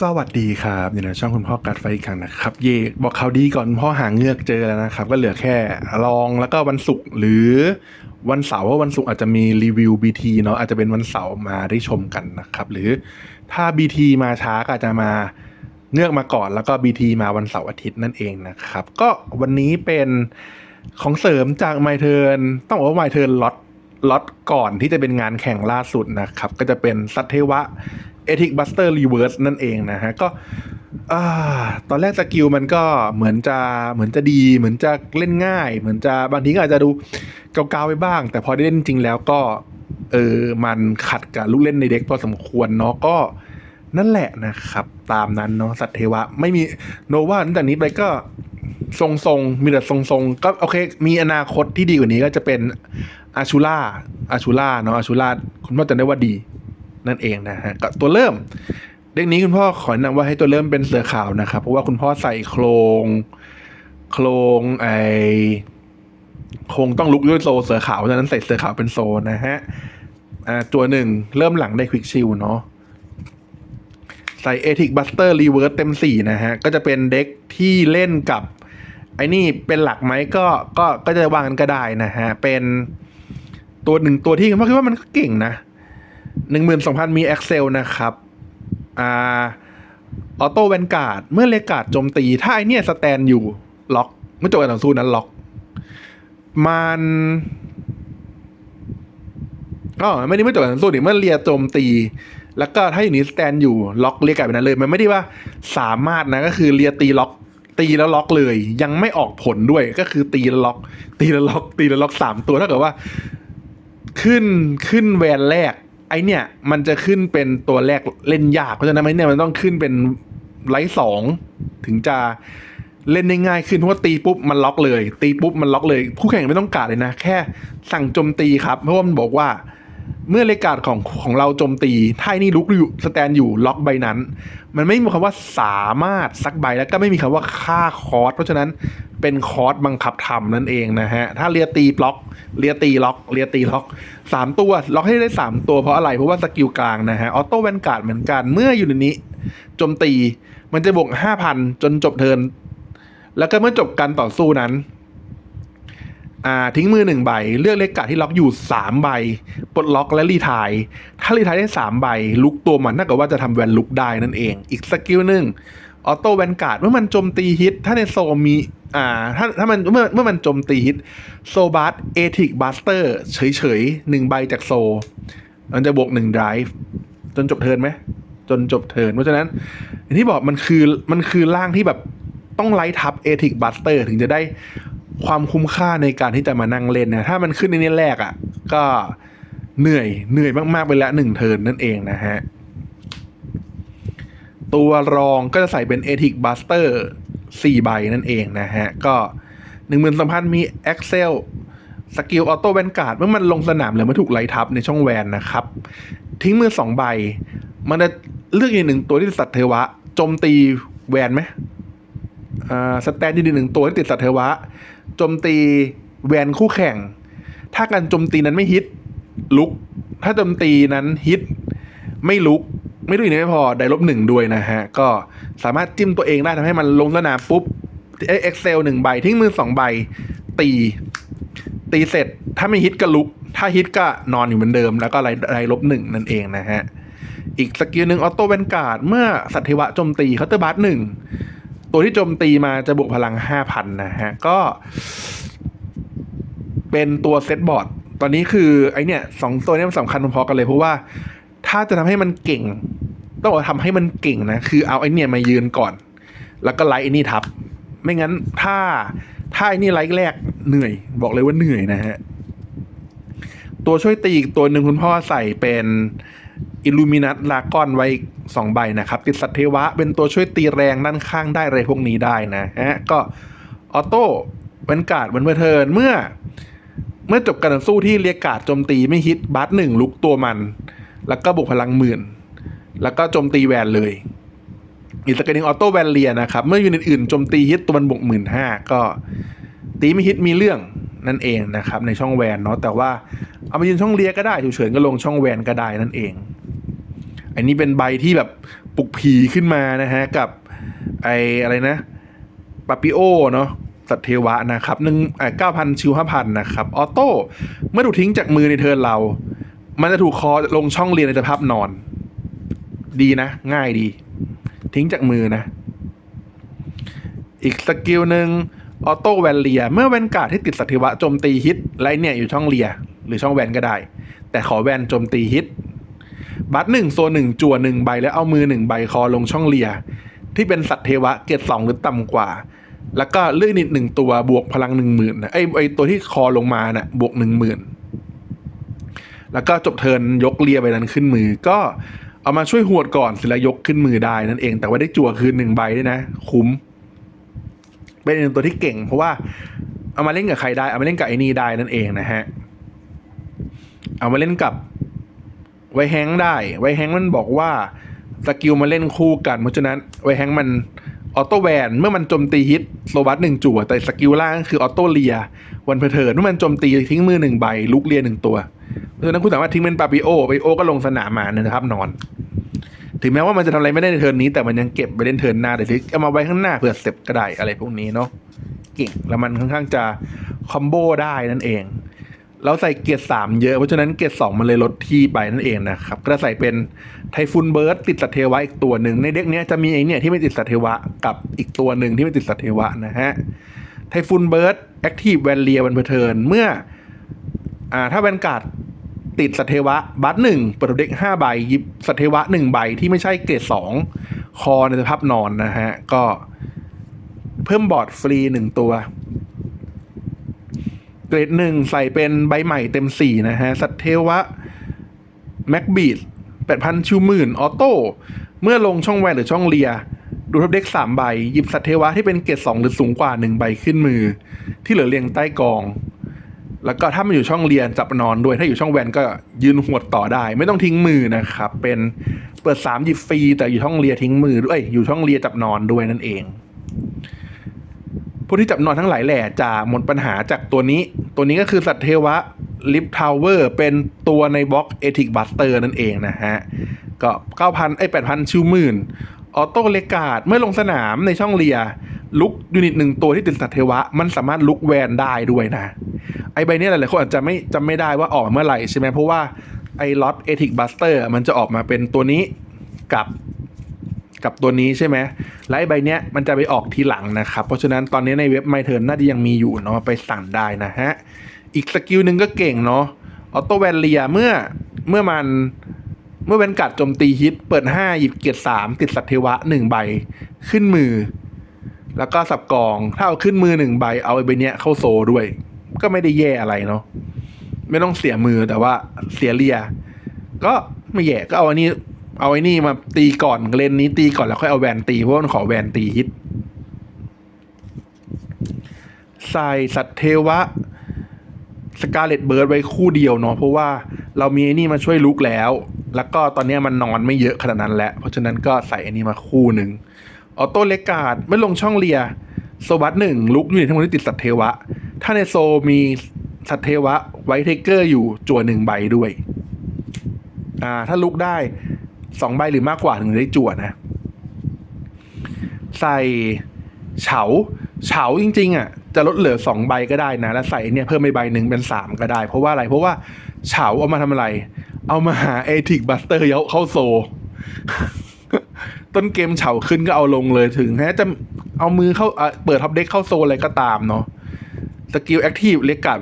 สวัสดีครับอยู่ในช่องคุณพ่อกัดไฟอีกครั้งนะครับ เยบอกข่าวดีก่อนพ่อหาเงือกเจอแล้วนะครับ ก็เหลือแค่ลองแล้วก็วันศุกร์หรือวันเสาร์ว่าวันศุกร์อาจจะมีรีวิว BT เนาะอาจจะเป็นวันเสาร์มาได้ชมกันนะครับ หรือถ้า BT มาช้าก็อาจจะมาเงือกมาก่อน แล้วก็ BT มาวันเสาร์อาทิตย์นั่นเองนะครับ ก็วันนี้เป็นของเสริมจาก My Turn ต้องบอกว่า My Turn ล็อตล็อตก่อนที่จะเป็นงานแข่งล่าสุดนะครับ ก็จะเป็นสัตเทวะ เอทิกบัสเตอร์รีเวิร์สนั่นเองนะฮะก็ตอนแรกสกิลมันก็เหมือนจะเหมือนจะดี เหมือนจะเล่นง่าย เหมือนจะบางทีก็อาจจะดูเกาๆไปบ้าง แต่พอได้เล่นจริงแล้วก็เออมันขัดกับลูกเล่นในเด็กพอสมควรเนาะก็นั่นแหละนะครับ ตามนั้นเนาะสัตว์เทวะ ไม่มีโนว่าตั้งแต่นี้ไปก็ทรงๆ มีแต่ทรงๆ ก็โอเค มีอนาคตที่ดีกว่านี้ก็จะเป็นอาชูล่าอาชูล่าเนาะอาชูล่าคุณพ่อจะได้ว่าดี นั่นเองนะฮะก็ตัวเริ่ม เด็กนี้คุณพ่อขอแนะนำว่าให้ตัวเริ่มเป็นเสือขาวนะครับ เพราะว่าคุณพ่อใส่โครงโครงไอคงต้องลุกด้วยโซเสือขาวฉะนั้นใส่เสือขาวเป็นโซนะฮะอ่าตัวหนึ่งเริ่มหลังได้ควิกชิลเนาะใส่เอทิกบัสเตอร์รีเวิร์สเต็มสี่นะฮะ ก็จะเป็นเด็กที่เล่นกับ ไอ้นี่เป็นหลักไหมก็ก็ก็จะวางกันก็ได้นะฮะ เป็นตัวหนึ่งตัวที่ผมคิดว่ามันก็เก่งนะ หนึ่งหมื่นสองพันมี Excel นะครับอ่าออโต้แวนการ์ดเมื่อเลกาดโจมตี ถ้าไอเนี่ยสแตนอยู่ ล็อก เมื่อจบการต่อสู้นั้นล็อก มันอ๋อไม่ได้เมื่อจบการต่อสู้ดิเมื่อเรียโจมตี แล้วก็ถ้าอยู่นี้สแตนอยู่ล็อกเรียกายเป็นนั้นเลย มันไม่ได้ว่าสามารถนะก็คือเรียตีล็อก ตีแล้วล็อกเลย ยังไม่ออกผลด้วยก็คือตีแล้วล็อก ตีแล้วล็อก ตีแล้วล็อกสามตัวเท่ากับว่า ขึ้นขึ้นแวนแรก ไอเนี่ยมันจะขึ้นเป็นตัวแรกเล่นยาก เพราะฉะนั้นไอเนี่ยมันต้องขึ้นเป็นไลท์สองถึงจะเล่นได้ง่ายขึ้นเพราะว่าตีปุ๊บมันล็อกเลย ตีปุ๊บมันล็อกเลย คู่แข่งไม่ต้องกาดเลยนะ แค่สั่งโจมตีครับ เพราะว่ามันบอกว่า เมื่อเลกาดของของเราโจมตีถ้าไอ้นี่ลุกอยู่สแตนอยู่ล็อกใบนั้น มันไม่มีคำว่าสามารถซักใบแล้วก็ไม่มีคำว่าค่าคอร์สเพราะฉะนั้นเป็นคอร์สบังคับทำนั่นเองนะฮะ ถ้าเรียตีบล็อกเรียตีล็อกเรียตีล็อกสามตัว ล็อกให้ได้สามตัวเพราะอะไร เพราะว่าสกิลกลางนะฮะ ออโต้แวนการ์ดเหมือนกัน เมื่ออยู่ในนี้โจมตี มันจะบวกห้าพันจนจบเทิร์นแล้วก็เมื่อจบการต่อสู้นั้น อ่าทิ้งมือหนึ่งใบ เลือกเลขกาดที่ล็อกอยู่สามใบปลดล็อกและรีทายถ้ารีทายได้สามใบ ลุกตัวมันน่ากับว่าจะทำแวนลุกได้นั่นเอง อีกสกิลหนึ่งออโต้แวนการ์ดเมื่อมันโจมตีฮิต ถ้าในโซมีอ่าถ้าถ้ามันเมื่อเมื่อมันโจมตีฮิตโซบัสเอทิกบัสเตอร์เฉยๆหนึ่งใบจากโซ มันจะบวกหนึ่งไดรฟ์จนจบเทิร์นไหม จนจบเทิร์นเพราะฉะนั้นอย่างที่บอกมันคือมันคือร่างที่แบบต้องไลท์ทับเอทิกบัสเตอร์ถึงจะได้ ความคุ้มค่าในการที่จะมานั่งเล่นนะถ้ามันขึ้นในนี้แรกอะ่ะ ก็เหนื่อยเหนื่อยมากๆไปแล้วหนึ่งเทิร์นนั่นเองนะฮะ ตัวรองก็จะใส่เป็นเอทิกบัสเตอร์สี่ใบนั่นเองนะฮะ ก็หนึ่งหมื่นสองพันมี Excel สกิลออโต้แวนการ์ดเมื่อมันลงสนามหรือมาถูกไล่ทับในช่องแวนนะครับ ทิ้งมือสองใบ มันจะเลือกอีกหนึ่งตัวที่สัตว์เทวะโจมตีแวนไหมอ่าสแตนดีหนึ่งตัวที่ติดสัตว์เทวะ โจมตีแวนคู่แข่ง ถ้าการโจมตีนั้นไม่ฮิตลุก ถ้าโจมตีนั้นฮิตไม่ลุก ไม่รู้อย่างนี้ไม่พอได้ลบหนึ่งด้วยนะฮะ ก็สามารถจิ้มตัวเองได้ทำให้มันลงสนามปุ๊บเอ็กเซลหนึ่งใบ ทิ้งมือสองใบ ตี ตีเสร็จ ถ้าไม่ฮิตก็ลุก ถ้าฮิตก็นอนอยู่เหมือนเดิม แล้วก็ไล่ไล่ลบหนึ่งนั่นเองนะฮะ อีกสกิลหนึ่งออโต้แวนการ์ด เมื่อสัตว์เทวะโจมตีเคาน์เตอร์บัสหนึ่ง ตัวที่โจมตีมาจะบวกพลังห้าพันนะฮะ ก็ เป็นตัวเซตบอร์ด ตอนนี้คือไอเนี่ยสองตัวนี้มันสำคัญพอๆกันเลยเพราะว่า ถ้าจะทำให้มันเก่ง ต้องบอกทำให้มันเก่งนะ คือเอาไอเนี่ยมายืนก่อน แล้วก็ไลท์ไอนี่ทับ ไม่งั้นถ้าถ้าไอนี่ไลท์แรกเหนื่อย บอกเลยว่าเหนื่อยนะฮะ ตัวช่วยตีอีกตัวหนึ่งคุณพ่อใส่เป็น อิลูมินัตลากอนไว้สองใบนะครับ ติดสัตเทวะ เป็นตัวช่วยตีแรงด้านข้างได้อะไรพวกนี้ได้นะฮะก็ออโต้เวนการ์ดวันเวเทิร์นเมื่อ เมื่อจบการต่อสู้ที่เรียกการ์ดโจมตีไม่ฮิตบัสหนึ่งลุกตัวมัน แล้วก็บุกพลังหมื่น แล้วก็โจมตีแวนเลยอีกสกิลหนึงออโต้แวนเลียนะครับ เมื่อยูนิตอื่นโจมตีฮิตตัวมันบวกหมื่นห้าก็ ตีไม่ฮิตมีเรื่องนั่นเองนะครับในช่องแวนเนาะแต่ว่าเอามายืนช่องเลียก็ได้เฉินก็ลงช่องแวนก็ได้นั่นเอง อันนี้เป็นใบที่แบบปลุกผีขึ้นมานะฮะกับไออะไรนะปาปิโอเนาะสัตว์เทวะนะครับหนึ่งเก้าพันชิวห้าพันนะครับออโต้เมื่อถูกทิ้งจากมือในเทิร์นเรา มันจะถูกคอลงช่องเรียนในสภาพนอน ดีนะ ง่ายดี ทิ้งจากมือนะ อีกสกิลหนึ่งออโต้แวนเลีย เมื่อแวนการ์ดที่ติดสัตว์เทวะโจมตีฮิต ไลเนี่ยอยู่ช่องเลีย หรือช่องแวนก็ได้ แต่ขอแวนโจมตีฮิต บัตหนึ่งโซนหนึ่งจั่วหนึ่งใบแล้วเอามือหนึ่งใบคอลงช่องเลีย ที่เป็นสัตว์เทวะเกรดสองหรือต่ำกว่า แล้วก็เลื่อนนิดหนึ่งตัวบวกพลังหนึ่งหมื่นไอไอตัวที่คอลงมาน่ะบวกหนึ่งหมื่นแล้วก็จบเทินยกเลียไปนั้นขึ้นมือก็เอามาช่วยหวดก่อนเสร็จแล้วยกขึ้นมือได้นั่นเอง แต่ว่าได้จั่วคืนหนึ่งใบด้วยนะ คุ้ม เป็นตัวที่เก่ง เพราะว่าเอามาเล่นกับใครได้ เอามาเล่นกับไอ้นี่ได้นั่นเองนะฮะ เอามาเล่นกับ ไวแฮงได้ ไวแฮงมันบอกว่าสกิลมาเล่นคู่กัน เพราะฉะนั้นไวแฮงมันออโต้แวนเมื่อมันโจมตีฮิตโซบัสหนึ่งจั่วแต่สกิลล่างคือออโต้เลีย วันเพเทิร์นเมื่อมันโจมตีทิ้งมือหนึ่งใบลุกเลียหนึ่งตัว เพราะฉะนั้นคุณสามารถทิ้งเป็นปาปิโอปาปิโอก็ลงสนามมานะครับ นอน ถึงแม้ว่ามันจะทำอะไรไม่ได้ในเทิร์นนี้ แต่มันยังเก็บไปเล่นเทิร์นหน้าเดี๋ยวเอามาไว้ข้างหน้าเผื่อเสร็จก็ได้อะไรพวกนี้เนาะเก่งแล้วมันค่อนข้างจะคอมโบได้นั่นเอง เราใส่เกียร์สามเยอะเพราะฉะนั้นเกียร์สองมันเลยลดที่ไปนั่นเองนะครับ ก็จะใส่เป็นไทฟูนเบิร์ดติดสัตเทวะอีกตัวหนึ่งในเด็กเนี้ยจะมีไอเนี่ยที่ไม่ติดสัตเทวะกับอีกตัวหนึ่งที่ไม่ติดสัตเทวะนะฮะไทฟูนเบิร์ดแอคทีฟแวนเลียวันเพอร์เทินเมื่ออ่าถ้าแวนการ์ดติดสัตเทวะบัตหนึ่งเปิดเด็กห้าใบยิบสัตเทวะหนึ่งใบที่ไม่ใช่เกรดสองคอในสภาพนอนนะฮะก็เพิ่มบอร์ดฟรีหนึ่งตัว รดหนึ่งใส่เป็นใบใหม่เต็มสี่นะฮะ สัตว์เทวะแม็กบีดแปดพันชิวหมื่นออโต้ เมื่อลงช่องแวนหรือช่องเลีย ดูทับเด็กสามใบ หยิบสัตว์เทวะที่เป็นเกรดสองหรือสูงกว่าหนึ่งใบขึ้นมือ ที่เหลือเรียงใต้กอง แล้วก็ถ้ามันอยู่ช่องเรียนจับนอนด้วย ถ้าอยู่ช่องแวนก็ยืนหวดต่อได้ ไม่ต้องทิ้งมือนะครับ เป็นเปิดสามหยิบฟรีแต่อยู่ช่องเรียทิ้งมือด้วยอยู่ช่องเรียจับนอนด้วยนั่นเอง ผู้ที่จับนอนทั้งหลายแหล่จะหมดปัญหาจากตัวนี้ ตัวนี้ก็คือสัตว์เทวะลิฟทาวเวอร์เป็นตัวในบล็อกเอทิกบัสเตอร์นั่นเองนะฮะ ก็ 9,000 ไอ้8,000 ชิวหมื่นออโต้เลกาดเมื่อลงสนามในช่องเลีย ลุกยูนิตหนึ่งตัวที่ติดสัตว์เทวะ มันสามารถลุกแวนได้ด้วยนะ ไอใบนี้หลายๆคนอาจจะไม่จำไม่ได้ว่าออกเมื่อไหร่ใช่ไหมเพราะว่าไอ้ล็อตเอทิกบัสเตอร์มันจะออกมาเป็นตัวนี้กับ กับตัวนี้ใช่ไหมและไอ้ใบเนี้ยมันจะไปออกทีหลังนะครับ เพราะฉะนั้นตอนนี้ในเว็บไมเทิร์นน่าจะยังมีอยู่เนาะไปสั่งได้นะฮะ อีกสกิลหนึ่งก็เก่งเนาะออโต้แวนเลียเมื่อเมื่อมันเมื่อแวนกัดโจมตีฮิต เปิดห้าหยิบเกียรติสามติดสัตว์เทวะหนึ่งใบขึ้นมือ แล้วก็สับกอง ถ้าเอาขึ้นมือหนึ่งใบ เอาไอ้ใบเนี้ยเข้าโซด้วย ก็ไม่ได้แย่อะไรเนาะไม่ต้องเสียมือแต่ว่าเสียเลีย ก็ไม่แย่ก็เอาอันนี้ เอาไอ้นี่มาตีก่อนเลนนี้ตีก่อนแล้วค่อยเอาแวนตีเพราะว่ามันขอแวนตีฮิตใส่สัตว์เทวะสกาเลตเบิร์ดไว้คู่เดียวเนาะเพราะว่าเรามีไอ้นี่มาช่วยลุกแล้ว แล้วก็ตอนนี้มันนอนไม่เยอะขนาดนั้นแล้ว เพราะฉะนั้นก็ใส่อันนี้มาคู่หนึ่งออโต้เลกาดไม่ลงช่องเลียโซบัสหนึ่งลุกอยู่ในทั้งหมดที่ติดสัตว์เทวะ ถ้าในโซมีสัตว์เทวะไวท์เทเกอร์อยู่จั่วหนึ่งใบด้วย อ่า ถ้าลุกได้ สองใบหรือมากกว่าถึงได้จั่วนะ ใส่เฉา เฉาจริง ๆ อะ จะลดเหลือสองใบก็ได้นะ แล้วใส่เนี่ยเพิ่มไปใบหนึ่งเป็นสามก็ได้ เพราะว่าอะไร เพราะว่าเฉาเอามาทำอะไร เอามาหาเอทิกบัสเตอร์เข้าโซ ต้นเกมเฉาขึ้นก็เอาลงเลยถึงแม้จะเอามือเข้าเออเปิดท็อปเด็กเข้าโซอะไรก็ตามเนาะสกิลแอคทีฟเรียกกับ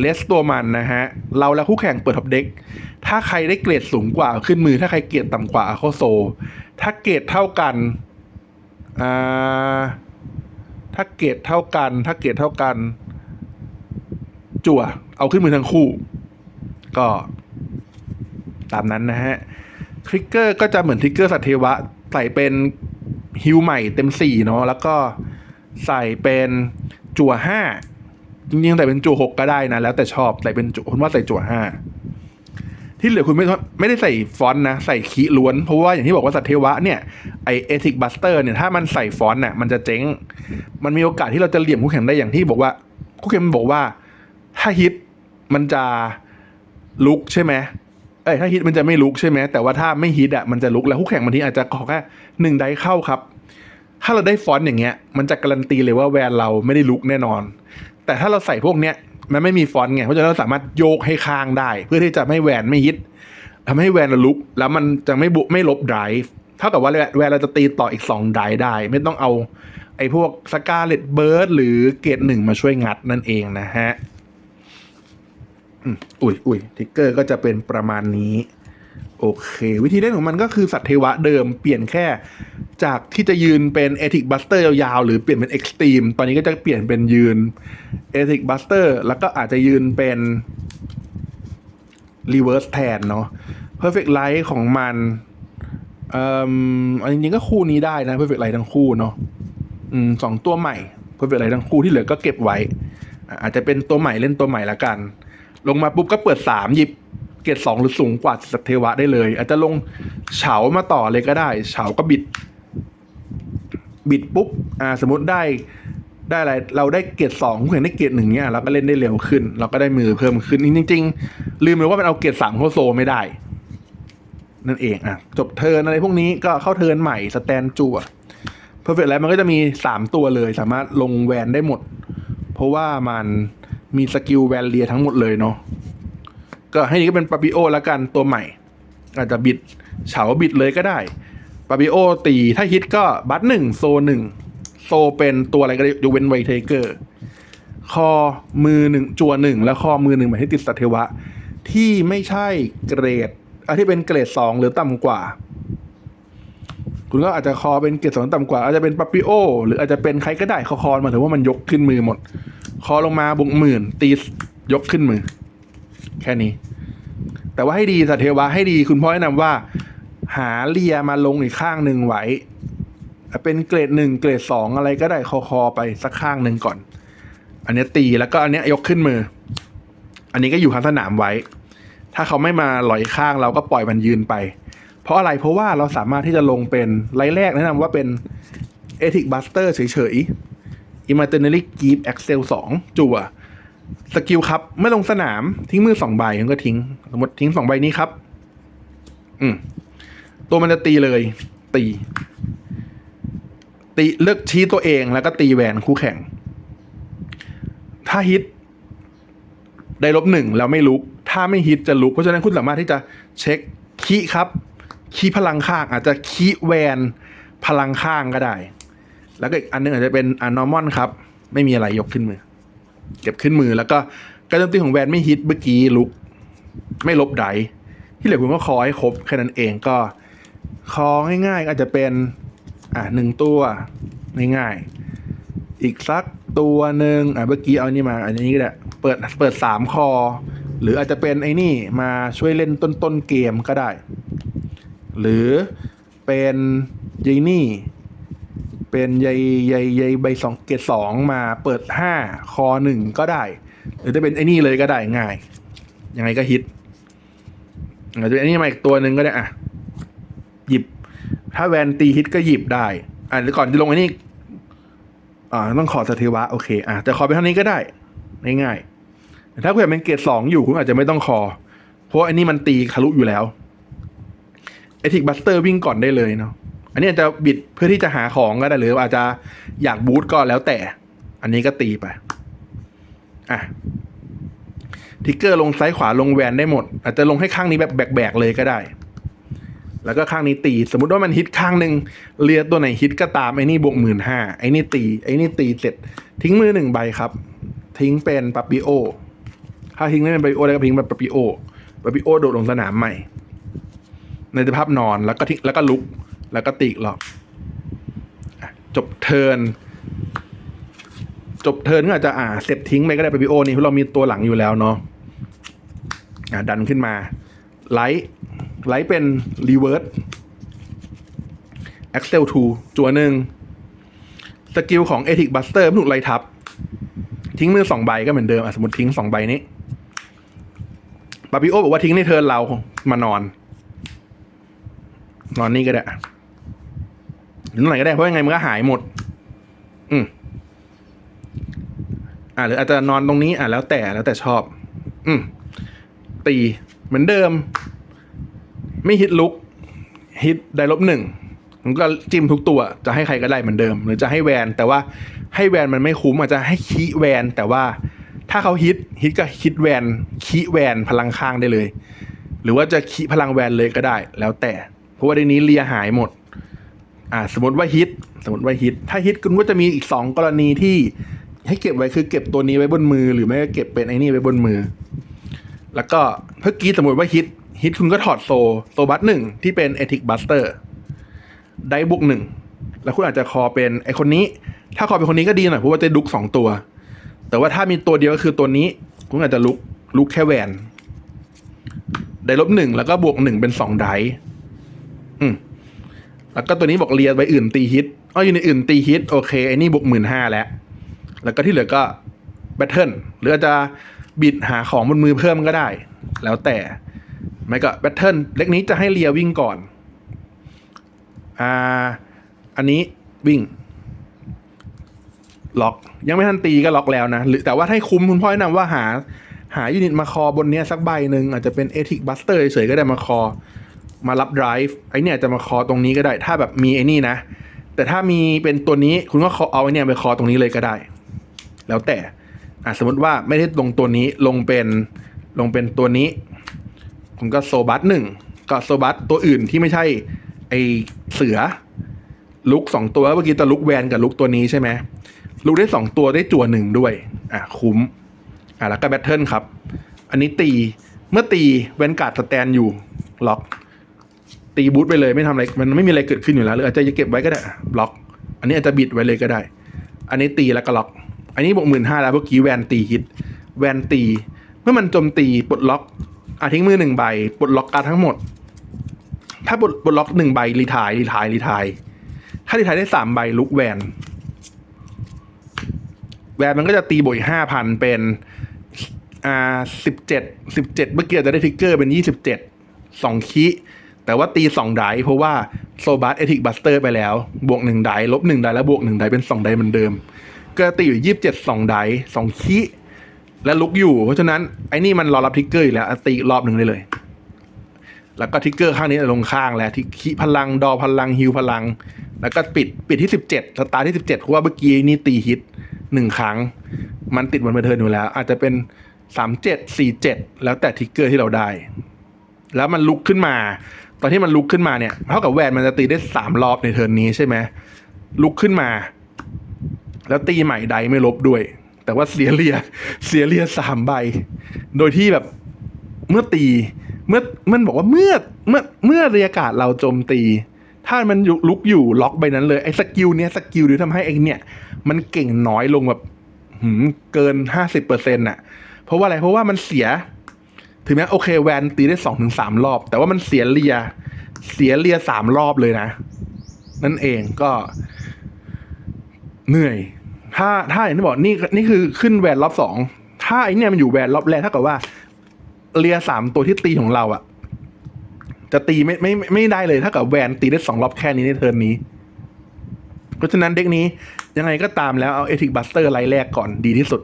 เลสตัวมันนะฮะ เราและคู่แข่งเปิดท็อปเด็ก ถ้าใครได้เกรดสูงกว่าขึ้นมือ ถ้าใครเกรดต่ำกว่าเข้าโซ ถ้าเกรดเท่ากัน อ่า ถ้าเกรดเท่ากัน ถ้าเกรดเท่ากัน จั่ว เอาขึ้นมือทั้งคู่ ก็ ตามนั้นนะฮะ ทริกเกอร์ก็จะเหมือนทริกเกอร์สัตว์เทวะ ใส่เป็นฮิวใหม่เต็มสี่เนาะ แล้วก็ใส่เป็นจั่วห้า จริงๆใส่เป็นจั่วหกก็ได้นะ แล้วแต่ชอบใส่เป็นจั่วคุณว่าใส่จั่วห้าที่เหลือคุณไม่ไม่ได้ใส่ฟอนต์นะ ใส่คีล้วน เพราะว่าอย่างที่บอกว่าสัตว์เทวะเนี่ยไอเอทิกบัสเตอร์เนี่ยถ้ามันใส่ฟอนต์น่ะมันจะเจ๊ง มันมีโอกาสที่เราจะเหลี่ยมคู่แข่งได้อย่างที่บอกว่าคู่แข่งมันบอกว่า ถ้าฮิตมันจะลุกใช่ไหมไอเอ้ยถ้าฮิตมันจะไม่ลุกใช่ไหมแต่ว่าถ้าไม่ฮิตอะมันจะลุกแล้วคู่แข่งบางทีอาจจะขอแค่หนึ่งไดเข้าครับ ถ้าเราได้ฟอนต์อย่างเงี้ย มันจะการันตีเลยว่าแวนเราไม่ได้ลุกแน่นอน แต่ถ้าเราใส่พวกเนี้ยมันไม่มีฟอนต์ไงเพราะฉะนั้นเราสามารถโยกให้ค้างได้ เพื่อที่จะไม่ให้แวนไม่ฮิตทำให้แวนเราลุก แล้วมันจะไม่บุไม่ลบไดฟ์เท่ากับว่าแวนเราจะตีต่ออีกสองไดฟ์ได้ ไม่ต้องเอาไอ้พวกสกาเลตเบิร์ดหรือเกตหนึ่งมาช่วยงัดนั่นเองนะฮะอุ้ยอุ้ยทิกเกอร์ก็จะเป็นประมาณนี้ โอเค วิธีเล่นของมันก็คือสัตว์เทวะเดิมเปลี่ยนแค่จากที่จะยืนเป็นเอทิกบัสเตอร์ยาวๆ หรือเปลี่ยนเป็นเอ็กซ์ตรีมตอนนี้ก็จะเปลี่ยนเป็นยืนเอทิกบัสเตอร์แล้วก็อาจจะยืนเป็นรีเวิร์สแทนเนาะ Perfect Light ของมันเอ่ออันจริงๆก็คู่นี้ได้นะ Perfect Light ทั้งคู่เนาะอืมสองตัวใหม่ Perfect Light ทั้งคู่ที่เหลือก็เก็บไว้ อาจจะเป็นตัวใหม่เล่นตัวใหม่ละกัน ลงมาปุ๊บก็เปิดสามหยิบ กรดสองหรือสูงกว่าสัตเทวะได้เลย อาจจะลงเฉามาต่อเลยก็ได้ เฉาก็บิด บิดปุ๊บอ่าสมมติได้ได้อะไรเราได้เกรดสองคู่แข่งได้เกรดหนึ่งเนี่ยเราก็เล่นได้เร็วขึ้น เราก็ได้มือเพิ่มขึ้นจริง ๆ ลืมไปว่ามันเอาเกรดสามเข้าโซไม่ได้ นั่นเองอะจบเทิร์นอะไรพวกนี้ก็เข้าเทิร์นใหม่สแตนจั่วเพอร์เฟกแล้วมันก็จะมีสามตัวเลย สามารถลงแวนได้หมด เพราะว่ามันมีสกิลแวนเลียทั้งหมดเลยเนาะ ก็ให้นี้ก็เป็นปาปิโอล้วกันตัวใหม่ อาจจะบิดเฉาบิดเลยก็ได้ปาปิโอตีถ้าฮิตก็บัตหนึ่งโซหนึ่งโซเป็นตัวอะไรก็ได้ยกเว้นไวเทเกอร์คอมือหนึ่งจัวหนึ่งแล้วคอมือหนึ่งหมายที่ติดสัตเทวะ ที่ไม่ใช่เกรดอะที่เป็นเกรดสองหรือต่ำกว่า คุณก็อาจจะคอเป็นเกรดสองต่ำกว่า อาจจะเป็นปาปิโอ หรืออาจจะเป็นใครก็ได้คอคอมาถือว่ามันยกขึ้นมือหมด คอลงมาบุกหมื่นตียกขึ้นมือ แค่นี้ แต่ว่าให้ดีสัตว์เทวะให้ดีคุณพ่อแนะนำว่า หาเลียมาลงอีกข้างหนึ่งไว้ เป็นเกรดหนึ่งเกรดสองอะไรก็ได้คอคอไปสักข้างหนึ่งก่อน อันนี้ตีแล้วก็อันนี้ยกขึ้นมือ อันนี้ก็อยู่ข้างสนามไว้ ถ้าเขาไม่มาลอยข้างเราก็ปล่อยมันยืนไป เพราะอะไรเพราะว่าเราสามารถที่จะลงเป็นไลท์แรกแนะนำว่าเป็น e t h i c Buster เฉยๆ Imaginary Give Excel 2จั่ว สกิลครับไม่ลงสนามทิ้งมือสองใบมันก็ทิ้ง สมมติทิ้งสองใบนี้ครับ อืม ตัวมันจะตีเลย ตี ตีเลือกชี้ตัวเองแล้วก็ตีแหวนคู่แข่ง ถ้าฮิต ได้ลบหนึ่งแล้วไม่ลุก ถ้าไม่ฮิตจะลุก เพราะฉะนั้นคุณสามารถที่จะเช็คคีครับคีพลังข้าง อาจจะคีแวนพลังข้างก็ได้ แล้วก็อีกอันหนึงอาจจะเป็นอนอร์มอนครับ ไม่มีอะไรยกขึ้นมือ เก็บขึ้นมือแล้วก็การโจมตีของแวนไม่ฮิตเมื่อกี้ลุก ไม่ลบไดที่เหลือคุณก็คอให้ครบแค่นั้นเองก็คอง่ายๆอาจจะเป็นอะหนึ่งตัวง่ายๆอีกสักตัวหนึ่งอะเมื่อกี้เอานี่มา อันนี้ก็ได้เปิดเปิดสามคอ หรืออาจจะเป็นไอ้นี่มาช่วยเล่นต้นต้นๆเกมก็ได้ หรือเป็นยายนี่ เป็นยายยายยายใบสองเกตสองมาเปิดห้าคอหนึ่งก็ได้ หรือจะเป็นไอ้นี่เลยก็ได้ง่าย ยังไงก็ฮิตอาจจะเป็นไอ้นี่มาอีกตัวหนึ่งก็ได้อะหยิบ ถ้าแวนตีฮิตก็หยิบได้ อะหรือก่อนจะลงไอ้นี่อ่าต้องขอสถิวะโอเคอะแต่ขอไปเท่านี้ก็ได้ง่ายๆแต่ถ้าคุณเป็นเกรดสองอยู่คุณอาจจะไม่ต้องคอ เพราะว่าอันนี้มันตีทะลุอยู่แล้วเอทิกบัสเตอร์วิ่งก่อนได้เลยเนาะ อันนี้อาจจะบิดเพื่อที่จะหาของก็ได้หรืออาจจะอยากบูทก็แล้วแต่ อันนี้ก็ตีไป อะทิกเกอร์ลงซ้ายขวาลงแวนได้หมด อาจจะลงให้ข้างนี้แบบแบกๆเลยก็ได้ แล้วก็ข้างนี้ตี สมมติว่ามันฮิตข้างหนึ่งเลียตัวไหนฮิตก็ตามไอ้นี่บวกหมื่นห้าไอ้นี่ตีไอ้นี่ตีเสร็จ ทิ้งมือหนึ่งใบครับ ทิ้งเป็นปาปิโอ ถ้าทิ้งไม่เป็นปาปิโอแล้ก็ทิ้งเป็นปาปิโอปาปิโอโดดลงสนามใหม่ ในสภาพนอนแล้วก็ทิ้งแล้วก็ลุก แล้วก็ตีอีกรอบอะจบเทินจบเทินก็อาจจะอ่าเสร็จทิ้งไปก็ได้ปาปิโอนี่เพราะเรามีตัวหลังอยู่แล้วเนาะอะดันขึ้นมาไลท์ไลท์เป็นรีเวิร์ส Excel 2จัวหนึ่งสกิลของ Ethic Buster ไม่ถูกไล่ทับ ทิ้งมือสองใบก็เหมือนเดิมสมมติทิ้งสองใบนี้ปาปิโอบอกว่าทิ้งในเทิร์นเรามานอน นอนนี่ก็ได้ รือไหนก็ได้เพราะยังไงมันก็หายหมด อืมอ่าหรืออาจจะนอนตรงนี้ อะแล้วแต่แล้วแต่ชอบ อืมตีเหมือนเดิม ไม่ฮิตลุกฮิตได้ลบหนึ่งมันก็จิ้มทุกตัวจะให้ใครก็ได้เหมือนเดิม หรือจะให้แวน แต่ว่าให้แวนมันไม่คุ้มอาจจะให้คีแวน แต่ว่าถ้าเขาฮิตฮิตก็ฮิตแวนคีแวนพลังข้างได้เลย หรือว่าจะคีพลังแวนเลยก็ได้ แล้วแต่ เพราะว่าในนี้เลียหายหมด อ่าสมมติว่าฮิตสมมติว่าฮิต ถ้าฮิตคุณก็จะมีอีกสองกรณีที่ให้เก็บไว้คือเก็บตัวนี้ไว้บนมือ หรือไม่ก็เก็บเป็นไอ้นี่ไว้บนมือ แล้วก็เมื่อกี้สมมติว่าฮิตฮิตคุณก็ถอดโซโซบัสหนึ่งที่เป็นเอทิกบัสเตอร์ได้บุกหนึ่งแล้วคุณอาจจะคอเป็นไอคนนี้ ถ้าคอเป็นคนนี้ก็ดีหน่อยเพราะว่าจะลุกสองตัว แต่ว่าถ้ามีตัวเดียวก็คือตัวนี้ คุณอาจจะลุกลุกแค่แวนได้ลบหนึ่งแล้วก็บวกหนึ่งเป็นสองไดอืม แล้วก็ตัวนี้บอกเรียนไปอื่นตีฮิตอ๋ออยู่ในอื่นตีฮิตโอเคไอ้นี่บวกหมื่นห้าแล้ว แล้วก็ที่เหลือก็แบทเทิลหรืออาจจะบิดหาของบนมือเพิ่มก็ได้ แล้วแต่ไม่ก็แบทเทิลเล็กนี้จะให้เลียวิ่งก่อนอ่าอันนี้วิ่ง ล็อกยังไม่ทันตีก็ล็อกแล้วนะหรือแต่ว่าให้คุ้มคุณพ่อแนะนำว่าหา หายูนิตมาคอบนเนี้ยสักใบหนึ่งอาจจะเป็นเอทิกบัสเตอร์เฉยๆก็ได้มาคอ มารับ drive ไอเนี่ยจะมาคอตรงนี้ก็ได้ ถ้าแบบมีไอ้นี่นะ แต่ถ้ามีเป็นตัวนี้คุณก็เอาไอเนี่ยไปคอตรงนี้เลยก็ได้ แล้วแต่อะสมมติว่าไม่ได้ลงตัวนี้ลงเป็นลงเป็นตัวนี้ คุณก็โซบัสหนึ่งก็โซบัสตัวอื่นที่ไม่ใช่ไอเสือลุกสองตัวเมื่อกี้ตะลุกแวนกับลุกตัวนี้ใช่ไหมลุกได้สองตัวได้จั่วหนึ่งด้วยอะคุ้มอะแล้วก็แบทเทิลครับ อันนี้ตีเมื่อตีแวนการ์ดสแตนอยู่ล็อก ตีบูทไปเลยไม่ทำอะไรมันไม่มีอะไรเกิดขึ้นอยู่แล้ว หรืออาจจะเก็บไว้ก็ได้บล็อก อันนี้อาจจะบิดไว้เลยก็ได้ อันนี้ตีแล้วก็ล็อก อันนี้บวกหมื่นห้าแล้วเมื่อกี้แวนตีฮิตแวนตี เมื่อมันโจมตีปลดล็อกอะทิ้งมือหนึ่งใบปลดล็อกการทั้งหมด ถ้าปลดปลดล็อกหนึ่งใบรีทายรีทายรีทายถ้ารีทายได้สามใบลุกแวนแวนมันก็จะตีบวกห้าพันเป็นอ่าสิบเจ็ดสิบเจ็ดเมื่อกี้จจะได้ทิกเกอร์เป็นยี่สิบเจ็ดสองคี แต่ว่าตีสองไดเพราะว่าโซบัสเอทิกบัสเตอร์ไปแล้ว บวกหนึ่งไดลบหนึ่งไดแล้วบวกหนึ่งไดเป็นสองไดเหมือนเดิม ก็ตีอยู่ยี่สิบเจ็ดสองไดสองคีและลุกอยู่ เพราะฉะนั้นไอ้นี่มันรอรับทิกเกอร์อยู่แล้วตีรอบหนึ่งได้เลย แล้วก็ทิกเกอร์ข้างนี้ลงข้างแล้วทิกคีพลังดอพลังฮิวพลัง แล้วก็ปิดปิดที่สิบเจ็ดสตาร์ที่สิบเจ็ดเพราะว่าเมื่อกี้นี่ตีฮิตหนึ่งครั้ง มันติดบนบันเทิงอยู่แล้ว อาจจะเป็นสามเจ็ดสี่เจ็ดแล้วแต่ทิกเกอร์ที่เราได้ แล้วมันลุกขึ้นมา ตอนที่มันลุกขึ้นมาเนี่ยเท่ากับแวนมันจะตีได้สามรอบในเทิร์นนี้ใช่ไหมลุกขึ้นมา แล้วตีใหม่ใดไม่ลบด้วย แต่ว่าเสียเรียเสียเรียสามใบ โดยที่แบบเมื่อตีเมื่อมันบอกว่าเมื่อเมื่อเมื่อเรียกาศเราโจมตี ถ้ามันอยู่ลุกอยู่ล็อกใบนั้นเลยไอ้สกิลเนี้ยสกิลที่ทำให้ไอ้เนี่ย มันเก่งน้อยลงแบบเกินห้าสิบเปอร์เซ็นต์่ะเพราะว่าอะไรเพราะว่ามันเสีย ถึงแม้โอเคแวนตีได้สองถึงสามรอบ แต่ว่ามันเสียเลีย เสียเลียสามรอบเลยนะ นั่นเองก็ เหนื่อย ถ้าถ้าอย่างที่บอกนี่นี่คือขึ้นแวนรอบสองถ้าไอเนี่ยมันอยู่แวนรอบแรกเท่ากับว่า เลียสามตัวที่ตีของเราอะจะตีไม่ไม่ไม่ได้เลยถ้ากับแวนตีได้สองรอบแค่นี้ในเทิร์นนี้ เพราะฉะนั้นเด็กนี้ยังไงก็ตามแล้วเอาเอทิกบัสเตอร์ไลท์แรกก่อนดีที่สุด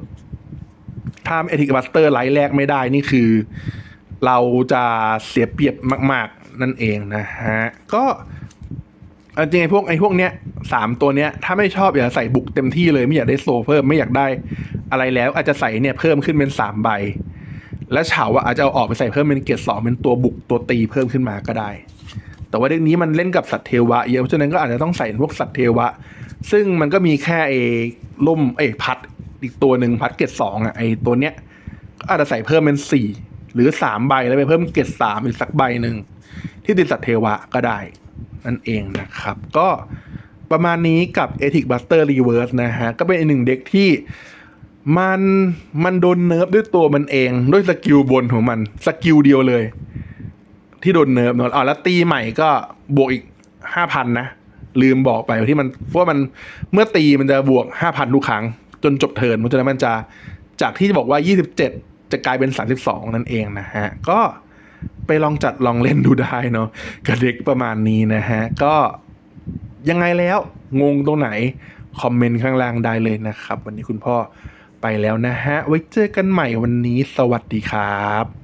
ถ้าเอทิกบัสเตอร์ไลท์แรกไม่ได้นี่คือ เราจะเสียเปรียบมาก ๆ นั่นเองนะฮะ ก็จริงไอ้พวกไอ้พวกเนี้ยสามตัวเนี้ย ถ้าไม่ชอบอย่าใส่บุกเต็มที่เลยไม่อยากได้โซเพิ่มไม่อยากได้อะไรแล้ว อาจจะใส่เนี่ยเพิ่มขึ้นเป็นสามใบ และเฉาอะอาจจะเอาออกไปใส่เพิ่มเป็นเกียร์สองเป็นตัวบุกตัวตีเพิ่มขึ้นมาก็ได้ แต่ว่าเด็กนี้มันเล่นกับสัตว์เทวะเยอะเพราะฉะนั้นก็อาจจะต้องใส่พวกสัตว์เทวะ ซึ่งมันก็มีแค่ไอ้ล่มไอ้พัด อีกตัวหนึ่งพัดเกตสองอะไอตัวเนี้ยก็อาจจะใส่เพิ่มเป็นสี่หรือสามใบแล้วไปเพิ่มเกตสามอีกสักใบหนึ่งที่ติดสัตว์เทวะก็ได้ นั่นเองนะครับ ก็ประมาณนี้กับ e t h i c Buster Reverse นะฮะ ก็เป็นอีกหนึ่งเด็กที่มันมันโดนเนิร์ฟด้วยตัวมันเอง ด้วยสกิลบนของมัน สกิลเดียวเลย ที่โดนเนิร์ฟเนอะอ๋อแล้วตีใหม่ก็บวกอีกห้าพันนะ ลืมบอกไปที่มันเพราะว่ามันเมื่อตีมันจะบวกห้าพันทุกครั้ง จนจบเทิร์นเพราะฉะนั้นมันจะจากที่จะบอกว่า 27 จะกลายเป็น 32 นั่นเองนะฮะ ก็ไปลองจัดลองเล่นดูได้เนาะกับเด็กประมาณนี้นะฮะ ก็ยังไงแล้วงงตรงไหน คอมเมนต์ข้างล่างได้เลยนะครับ วันนี้คุณพ่อไปแล้วนะฮะ ไว้เจอกันใหม่วันนี้สวัสดีครับ